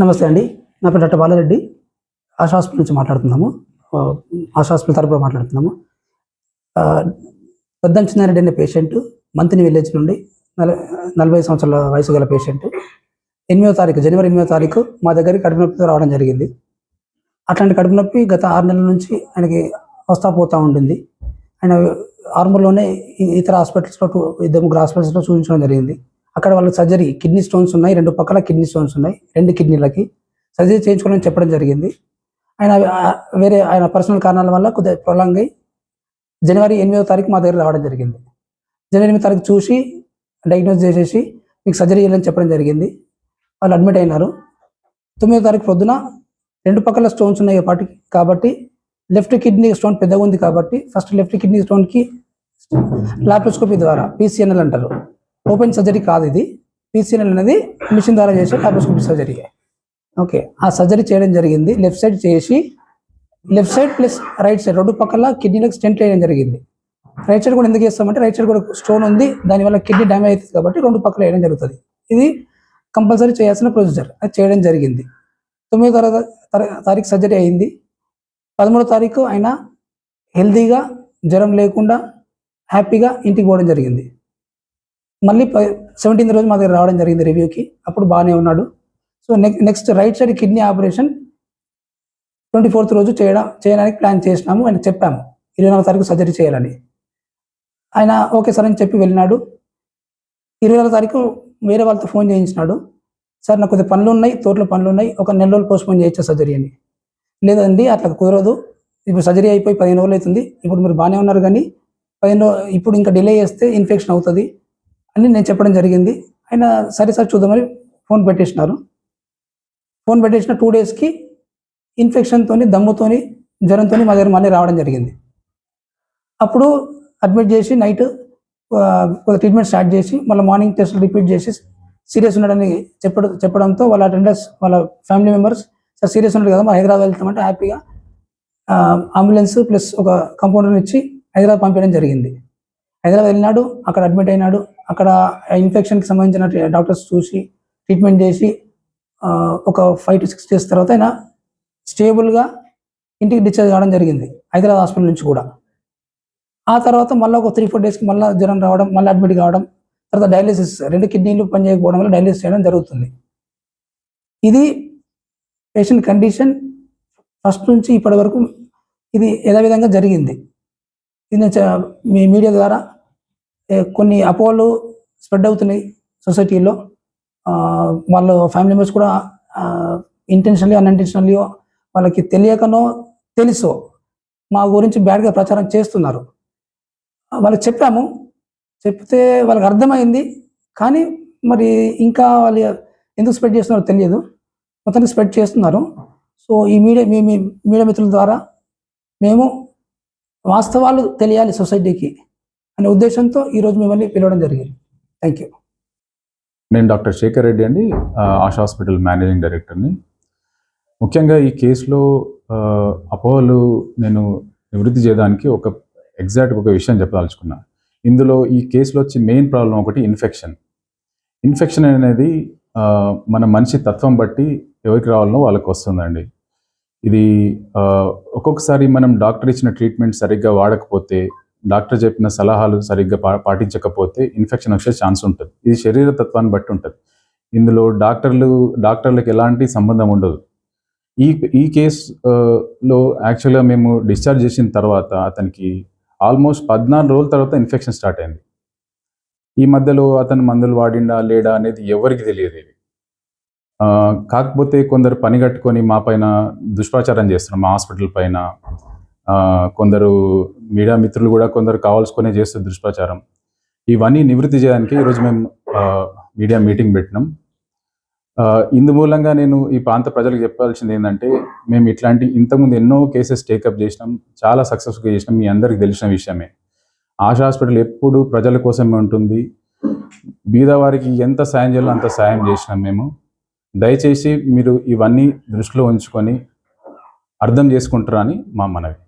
నమస్తే అండి. నా పేరు డాక్టర్ బాలారెడ్డి. ఆశా హాస్పిటల్ నుంచి మాట్లాడుతున్నాము. ఆ, ఆశా హాస్పిటల్ తరపున మాట్లాడుతున్నాము. ఆ, పెద్దం చిన్నారెడ్డి అనే పేషెంట్ మంతిని విలేజ్ నుండి నల నలభై సంవత్సరాల వయసు గల పేషెంట్. ఎనిమిదో తారీఖు జనవరి ఎనిమిదో తారీఖు మా దగ్గరికి కడుపు నొప్పితో రావడం జరిగింది. అట్లాంటి కడుపు నొప్పి గత ఆరు నెలల నుంచి ఆయనకి వస్తా పోతూ ఉంటుంది. ఆయన ఆర్మూర్లోనే ఇతర హాస్పిటల్స్లో ఇద్దరు ముగ్గురు హాస్పిటల్స్లో చూపించడం జరిగింది. అక్కడ వాళ్ళకి సర్జరీ కిడ్నీ స్టోన్స్ ఉన్నాయి రెండు పక్కల కిడ్నీ స్టోన్స్ ఉన్నాయి రెండు కిడ్నీలకి. సర్జరీ చేయించుకోవాలని చెప్పడం జరిగింది. ఆయన వేరే ఆయన పర్సనల్ కారణాల వల్ల కొద్దిగా ప్రొలాంగ్ అయ్యి జనవరి ఎనిమిదో తారీఖు మా దగ్గర రావడం జరిగింది. జనవరి ఎనిమిదో తారీఖు చూసి డయాగ్నోస్ చేసేసి మీకు సర్జరీ చేయాలని చెప్పడం జరిగింది. వాళ్ళు అడ్మిట్ అయినారు. తొమ్మిదో తారీఖు పొద్దున రెండు పక్కల స్టోన్స్ ఉన్నాయి పాటి కాబట్టి లెఫ్ట్ కిడ్నీ స్టోన్ పెద్దగా ఉంది కాబట్టి ఫస్ట్ లెఫ్ట్ కిడ్నీ స్టోన్కి లాప్రోస్కోపీ ద్వారా పీసీఎన్ఎల్ అంటారు. ఓపెన్ సర్జరీ కాదు ఇది. పీసీఎల్ అనేది మిషన్ ద్వారా చేసే లాప్రోస్కోపిక్ సర్జరీ ఓకే ఆ సర్జరీ చేయడం జరిగింది. లెఫ్ట్ సైడ్ చేసి left side plus right side రెండు పక్కల కిడ్నీలకు స్టెంట్ వేయడం జరిగింది. రైట్ సైడ్ కూడా ఎందుకు చేస్తామంటే రైట్ సైడ్ కూడా స్టోన్ ఉంది. దానివల్ల కిడ్నీ డ్యామేజ్ అవుతుంది కాబట్టి రెండు పక్కల వేయడం జరుగుతుంది. ఇది కంపల్సరీ చేయాల్సిన ప్రొసీజర్ అది చేయడం జరిగింది. తొమ్మిదో తారీఖు తారీఖు సర్జరీ అయింది. పదమూడో తారీఖు ఆయన హెల్తీగా జ్వరం లేకుండా హ్యాపీగా ఇంటికి పోవడం జరిగింది. మళ్ళీ సెవెంటీన్త్ రోజు మా దగ్గర రావడం జరిగింది రివ్యూకి అప్పుడు బాగానే ఉన్నాడు. So next next right side kidney operation twenty fourth రోజు చేయడం చేయడానికి ప్లాన్ చేసినాము ఆయన చెప్పాము. ఇరవై నాలుగు తారీఖు సర్జరీ చేయాలని. ఆయన ఓకే సార్ అని చెప్పి వెళ్ళినాడు. ఇరవై నాలుగు తారీఖు వేరే వాళ్ళతో ఫోన్ చేయించినాడు. సార్ నాకు కొద్దిగా పనులు ఉన్నాయి తోటలో పనులు ఉన్నాయి ఒక నెల రోజులు పోస్ట్పోన్ చేయొచ్చా సర్జరీ అని. లేదండి అట్లా కుదరదు. ఇప్పుడు సర్జరీ అయిపోయి పదిహేను రోజులు అవుతుంది. ఇప్పుడు మీరు బాగానే ఉన్నారు కానీ పదిహేను ఇప్పుడు ఇంకా డిలే చేస్తే ఇన్ఫెక్షన్ అవుతుంది. అని నేను చెప్పడం జరిగింది. ఆయన సరే సార్ చూద్దామని ఫోన్ పెట్టేసినారు. ఫోన్ పెట్టేసిన టూ డేస్కి ఇన్ఫెక్షన్తోని దమ్ముతోని జ్వరంతో మా దగ్గర మళ్ళీ రావడం జరిగింది. అప్పుడు అడ్మిట్ చేసి నైట్ ట్రీట్మెంట్ స్టార్ట్ చేసి మళ్ళీ మార్నింగ్ టెస్ట్ రిపీట్ చేసి సీరియస్ ఉన్నాడని చెప్పడం చెప్పడంతో వాళ్ళ అటెండర్స్ వాళ్ళ ఫ్యామిలీ మెంబర్స్ సార్ సీరియస్ ఉన్నాడు కదా మరి హైదరాబాద్ వెళ్తామంటే హ్యాపీగా అంబులెన్స్ ప్లస్ ఒక కంపౌండర్ని ఇచ్చి హైదరాబాద్ పంపించడం జరిగింది. హైదరాబాద్ వెళ్ళినాడు అక్కడ అడ్మిట్ అయినాడు. అక్కడ ఇన్ఫెక్షన్కి సంబంధించిన డాక్టర్స్ చూసి ట్రీట్మెంట్ చేసి ఒక ఫైవ్ టు సిక్స్ డేస్ తర్వాత ఆయన స్టేబుల్గా ఇంటికి డిశ్చార్జ్ కావడం జరిగింది హైదరాబాద్ హాస్పిటల్ నుంచి కూడా. ఆ తర్వాత మళ్ళీ ఒక త్రీ ఫోర్ డేస్కి మళ్ళీ జ్వరం రావడం మళ్ళీ అడ్మిట్ కావడం తర్వాత డయాలిసిస్ రెండు కిడ్నీలు పనిచేయకపోవడం వల్ల డయాలిసిస్ చేయడం జరుగుతుంది. ఇది పేషెంట్ కండిషన్ ఫస్ట్ నుంచి ఇప్పటి వరకు ఇది యథావిధంగా జరిగింది. మీ మీడియా ద్వారా కొన్ని అపోహలు స్ప్రెడ్ అవుతున్నాయి సొసైటీలో. వాళ్ళ ఫ్యామిలీ మెంబర్స్ కూడా ఇంటెన్షనల్లీ అన్ఇంటెన్షనలీ వాళ్ళకి తెలియకనో తెలుసో మా గురించి బ్యాడ్గా ప్రచారం చేస్తున్నారు. వాళ్ళకి చెప్పాము. చెప్తే వాళ్ళకి అర్థమైంది. కానీ మరి ఇంకా వాళ్ళు ఎందుకు స్ప్రెడ్ చేస్తున్నారో తెలియదు. మొత్తానికి స్ప్రెడ్ చేస్తున్నారు. సో ఈ మీడియా మీ మీడియా మిత్రుల ద్వారా మేము వాస్తవాలు తెలియాలి సొసైటీకి అనే ఉద్దేశంతో ఈరోజు మిమ్మల్ని పిలవడం జరిగింది. థ్యాంక్ యూ నేను డాక్టర్ శేఖర్ రెడ్డి అండి ఆశ ఆశా హాస్పిటల్ మేనేజింగ్ డైరెక్టర్ని. ముఖ్యంగా ఈ కేసులో ఆ, అపోహలు నేను నివృత్తి చేయడానికి ఒక ఎగ్జాక్ట్ ఒక విషయం చెప్పదలుచుకున్నా. ఇందులో ఈ కేసులో వచ్చి మెయిన్ ప్రాబ్లం ఒకటి ఇన్ఫెక్షన్. ఇన్ఫెక్షన్ అనేది మన మనిషి తత్వం బట్టి ఎవరికి రావాలనో వాళ్ళకి వస్తుందండి. ఇది ఒక్కొక్కసారి మనం డాక్టర్ ఇచ్చిన ట్రీట్మెంట్ సరిగ్గా వాడకపోతే డాక్టర్ చెప్పిన సలహాలు సరిగ్గా పా పాటించకపోతే ఇన్ఫెక్షన్ వచ్చే ఛాన్స్ ఉంటుంది. ఇది శరీర తత్వాన్ని బట్టి ఉంటుంది. ఇందులో డాక్టర్లు డాక్టర్లకు ఎలాంటి సంబంధం ఉండదు. ఈ ఈ కేసులో లో యాక్చువల్గా మేము డిశ్చార్జ్ చేసిన తర్వాత అతనికి ఆల్మోస్ట్ పద్నాలుగు రోజుల తర్వాత ఇన్ఫెక్షన్ స్టార్ట్ అయింది. ఈ మధ్యలో అతను మందులు వాడిండా లేడా అనేది ఎవరికి తెలియదు ఇది. కాకపోతే కొందరు పని కట్టుకొని మా పైన దుష్ప్రచారం చేస్తున్నారు మా హాస్పిటల్ పైన. కొందరు మీడియా మిత్రులు కూడా కొందరు కావాల్సుకునే చేస్తారు దుష్ప్రచారం. ఇవన్నీ నివృత్తి చేయడానికి ఈరోజు మేము మీడియా మీటింగ్ పెట్టినాం. ఇందు మూలంగా నేను ఈ ప్రాంత ప్రజలకు చెప్పాల్సింది ఏంటంటే మేము ఇట్లాంటి ఇంతకుముందు ఎన్నో కేసెస్ టేకప్ చేసినాం చాలా సక్సెస్ఫుల్గా చేసినాం మీ అందరికి తెలిసిన విషయమే. ఆశా హాస్పిటల్ ఎప్పుడు ప్రజల కోసమే ఉంటుంది. బీదవారికి ఎంత సాయం చేయాలో అంత సాయం చేసినాం మేము. దయచేసి మీరు ఇవన్నీ దృష్టిలో ఉంచుకొని అర్థం చేసుకుంటారని మా మనవి.